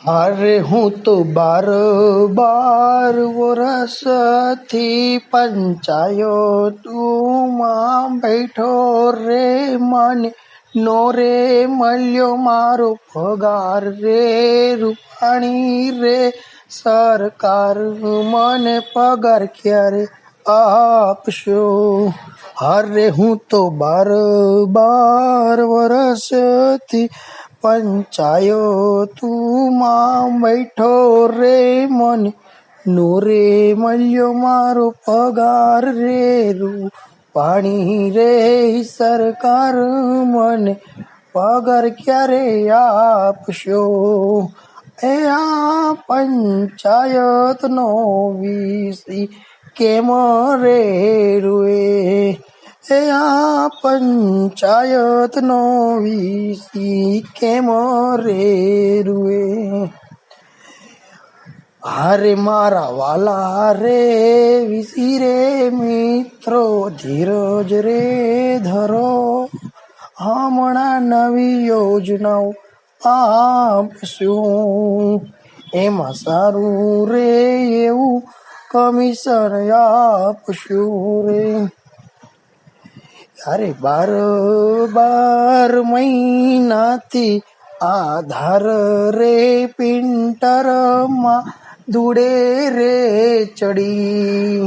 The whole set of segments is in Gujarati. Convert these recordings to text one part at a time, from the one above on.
અરે હું તો બાર બાર વરસથી પંચાયતુમાં બેઠો રે મને. નો રે મળ્યો મારો પગાર રે, રૂપાણી રે. સરકાર મને પગાર ક્યારે આપશો? હારે હું તો બાર બાર વરસથી પંચાયતુમાં બેઠો રે મને, નો રે મળ્યો મારો પગાર રે રૂ. પાણી રે સરકાર મને, પગાર ક્યારે આપશો? એ આ પંચાયતનો વીસી કેમ રે રૂએ? એ આ પંચાયતનો વીસી કેમ રે રૂએ? હારે મારા વાલા રે, વીસી રે મિત્રો, ધીરજ રે ધરો. હમણાં નવી યોજનાઓ આપશું. એમાં સારું રે એવું કમિશન આપશું રે. અરે બાર બાર મહિનાથી આધાર રે પિન્ટરમાં દુડે રે ચડી.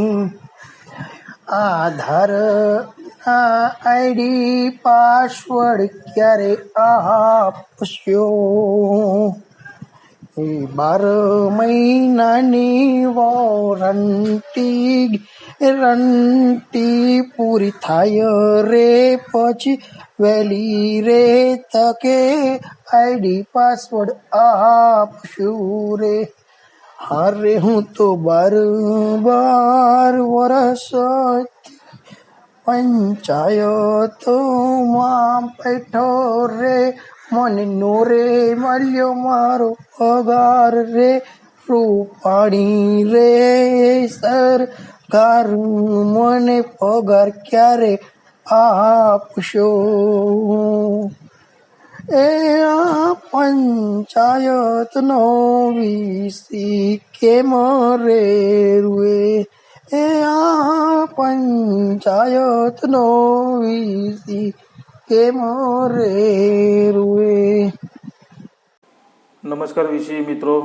આધાર આઈડી, પાસવર્ડ ક્યારે આપશો? એ બાર મહિનાની વોરંટી રંટી પૂરી થાય રે પછી વહેલી રે તકે આઈડી પાસવર્ડ આપશું રે. હારે હું તો બાર વરસ પંચાયતોમાં બેઠો રે. મને નો રે, મળ્યો મારો પગાર રે. રૂપાણી રે સરકાર મને પગાર ક્યારે આપશો એ આ પંચાયતનો વીસી કેમ રે રૂએ એ આ પંચાયતનો વીસી કેમ રે રૂએ નમસ્કાર વિશે મિત્રો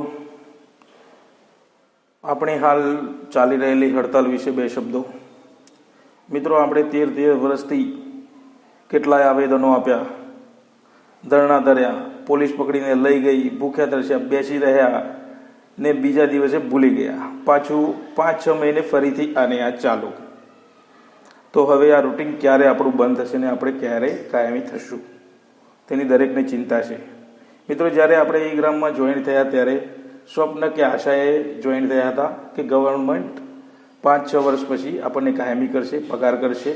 આપણે હાલ ચાલી રહેલી હડતાલ વિશે બે શબ્દો. મિત્રો, આપણે તેર તેર વર્ષથી કેટલાય આવેદનો આપ્યા. ધરણા ધર્યા, પોલીસ પકડીને લઈ ગઈ, ભૂખ્યા તરસ્યા, બેસી રહ્યા ને બીજા દિવસે ભૂલી ગયા. પાછું પાંચ છ મહિને ફરીથી આને આ ચાલુ. તો હવે આ રૂટીન ક્યારે આપણું બંધ થશે ને આપણે ક્યારે કાયમી થશું? તેની દરેકને ચિંતા છે. મિત્રો, જ્યારે આપણે એ ગ્રામમાં જોઈન થયા ત્યારે સ્વપ્ન કે આશાએ જોઈન થયા હતા કે ગવર્મેન્ટ પાંચ છ વર્ષ પછી આપણને કાયમી કરશે, પગાર કરશે.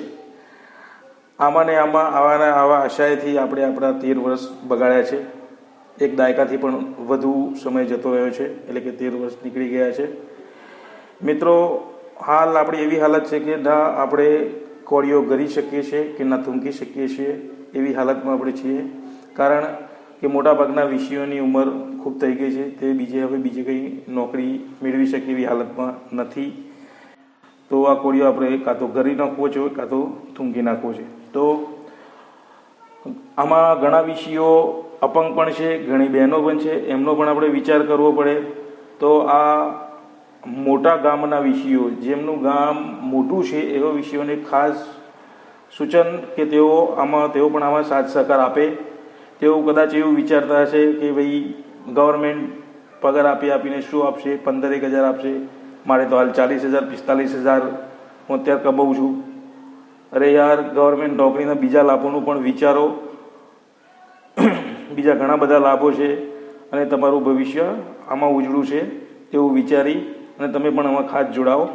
આમાં ને આમાં આવાના આવા આશાએથી આપણે આપણા તેર વર્ષ બગાડ્યા છે. એક દાયકાથી પણ વધુ સમય જતો રહ્યો છે, એટલે કે તેર વર્ષ નીકળી ગયા છે. મિત્રો, હાલ આપણી એવી હાલત છે કે ના આપણે કોળીઓ ગરી શકીએ છીએ કે ના થૂંકી શકીએ છીએ એવી હાલતમાં આપણે છીએ. કારણ કે મોટાભાગના વિષયોની ઉંમર ખૂબ થઈ ગઈ છે. તે બીજે હવે બીજે કંઈ નોકરી મેળવી શકે એવી હાલતમાં નથી. તો આ કોળીઓ આપણે કાં તો ઘરી નાખવો છે, કાં તો થૂંકી નાખવો છે. તો આમાં ઘણા વિષયો અપંગ પણ છે, ઘણી બહેનો પણ છે. એમનો પણ આપણે વિચાર કરવો પડે. તો આ મોટા ગામના વિષયો, જેમનું ગામ મોટું છે, એવા વિષયોને ખાસ સૂચન કે તેઓ આમાં, તેઓ પણ આમાં સાથ સહકાર આપે. તેઓ કદાચ એવું વિચારતા હશે કે ભાઈ ગવર્મેન્ટ પગાર આપી આપીને શું આપશે? પંદરેક હજાર આપશે. મારે તો હાલ ચાલીસ હજાર, પિસ્તાલીસ હજાર હું અત્યારે કમાઉં છું. અરે યાર ગવર્મેન્ટ નોકરીના બીજા લાભોનું પણ વિચારો. બીજા ઘણા બધા લાભો છે અને તમારું ભવિષ્ય આમાં ઉજળું છે તેવું વિચારી અને તમે પણ આમાં ખાસ જોડાઓ.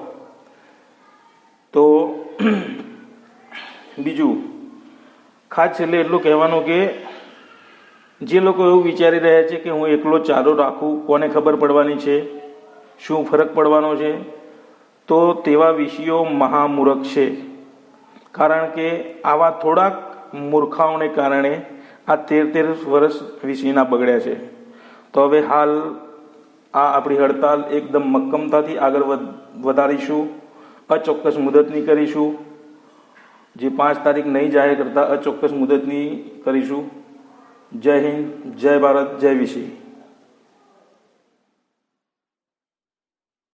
તો બીજું, ખાસ છેલ્લે એટલું કહેવાનું કે જે લોકો એવું વિચારી રહ્યા છે કે હું એકલો ચાલુ રાખું, કોને ખબર પડવાની છે? શું ફરક પડવાનો છે? તો તેવા વિષયો મહામૂર્ખ છે. કારણ કે આવા થોડાક મૂર્ખાઓને કારણે આ તેર તેર વર્ષ વિષયના બગડ્યા છે. તો હવે હાલ આ આપણી હડતાલ એકદમ મક્કમતાથી આગળ વધ- વધારીશું, અચોક્કસ મુદતની કરીશું. જે પાંચ તારીખ નહીં જાહેર કરતા અચોક્કસ મુદતની કરીશું. જય હિન્દ જય ભારત જય વિશી.